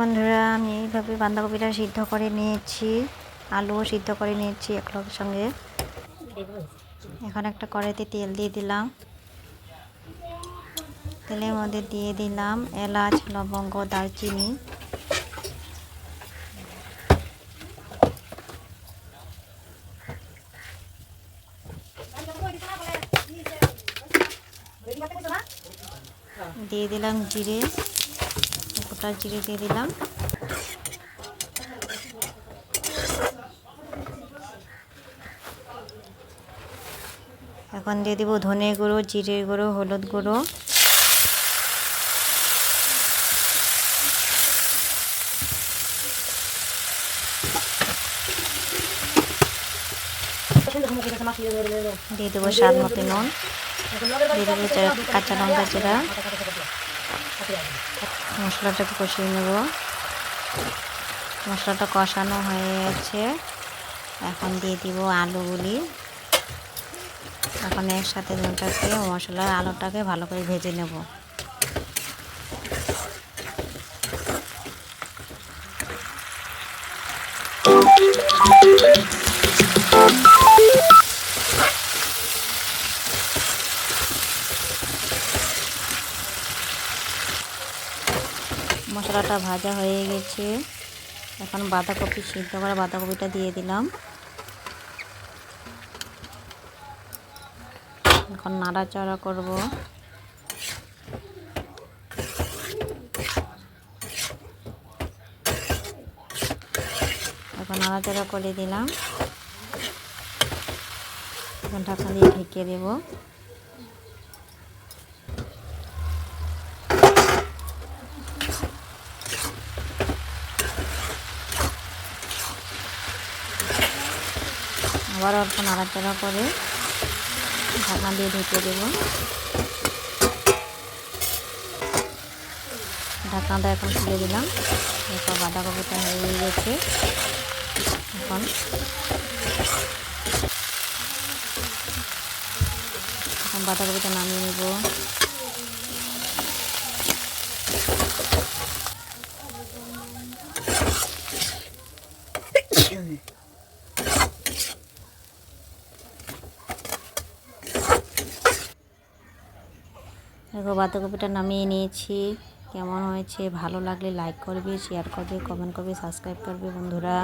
বন্ধুরা, আমি এইভাবে বাঁধাকপিটা সিদ্ধ করে নিয়েছি, আলুও সিদ্ধ করে নিয়েছি একলগের সঙ্গে। এখন একটা কড়াইতে তেল দিয়ে দিলাম। তেলের মধ্যে দিয়ে দিলাম এলাচ, লবঙ্গ, দারচিনি। দিয়ে দিলাম জিরে। গোটা জিরে দিয়ে দিলাম। এখন দিয়ে দিব ধনে গুঁড়ো, জিরে গুঁড়ো, হলুদ গুঁড়ো। দিয়ে দেবো স্বাদ মতো নুন। দিয়ে দেবো কাঁচা লঙ্কা জিরা। মশলাটাকে কষিয়ে নেব। মশলাটা কষানো হয়ে গেছে এখন দিয়ে দিব আলুগুলি। এখন একসাথে নুনটাকে মশলা আলুটাকে ভালো করে ভেজে নেব। মশলাটা ভাজা হয়ে গেছে। এখন বাঁধাকপি সিদ্ধ করা বাঁধাকপিটা দিয়ে দিলাম। এখন নাড়াচাড়া করব। এখন নাড়াচাড়া করে দিলাম। এখন ঢাকা দিয়ে ঢেকে দেবো। আবার অল্প নাড়াচাড়া করে ঢাকনা দিয়ে ঢেকে দেব। ঢাকনাটা এখন খুলে দিলাম। এরপর বাঁধাকপিটা হয়ে গেছে। এখন এখন বাঁধাকপিটা নামিয়ে নেব। দেখো, বাঁধাকপিটা নামিয়ে নিয়েছি। কেমন হয়েছে? ভালো লাগলে লাইক করবে শেয়ার করবে কমেন্ট করবে সাবস্ক্রাইব করবে, বন্ধুরা।